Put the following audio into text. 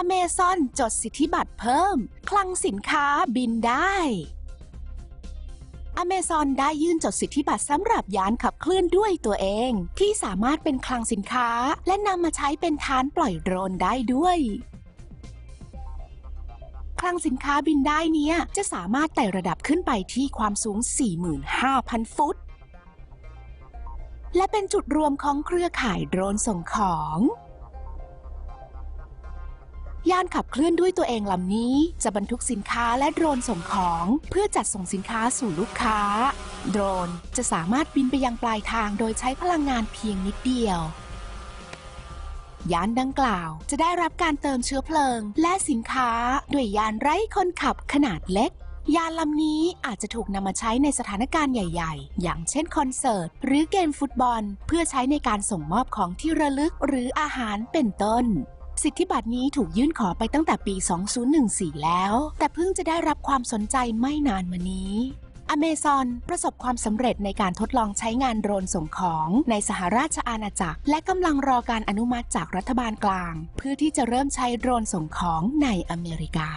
อเมซอนจดสิทธิบัตรเพิ่ม คลังสินค้าบินได้อเมซอนได้ยื่นจดสิทธิบัตรสำหรับยานขับเคลื่อนด้วยตัวเอง ที่สามารถเป็นคลังสินค้า และนำมาใช้เป็นฐานปล่อยโดรนได้ด้วย คลังสินค้าบินได้เนี้ยจะสามารถไต่ระดับขึ้นไปที่ความสูง 45,000 ฟุต และเป็นจุดรวมของเครือข่ายโดรนส่งของ ยานขับเคลื่อนด้วยตัวเองลำนี้ จะบรรทุกสินค้าและโดรนส่งของเพื่อจัดส่งสินค้าสู่ลูกค้า โดรนจะสามารถบินไปยังปลายทางโดยใช้พลังงานเพียงนิดเดียวยานดังกล่าวจะได้รับการเติมเชื้อเพลิง และสินค้าด้วยยานไร้คนขับขนาดเล็ก ยานลำนี้อาจจะถูกนำมาใช้ในสถานการณ์ใหญ่ ๆ อย่างเช่นคอนเสิร์ต หรือเกมฟุตบอล เพื่อใช้ในการส่งมอบของที่ระลึกหรืออาหารเป็นต้น สิทธิบัตรนี้ถูกยื่นขอไปตั้งแต่ปี 2014 แล้ว แต่เพิ่งจะได้รับความสนใจไม่นานมานี้อเมซอนประสบความสำเร็จในการทดลองใช้งานโดรนส่งของในสหราชอาณาจักร และกำลังรอการอนุมัติจากรัฐบาลกลาง เพื่อที่จะเริ่มใช้โดรนส่งของในอเมริกา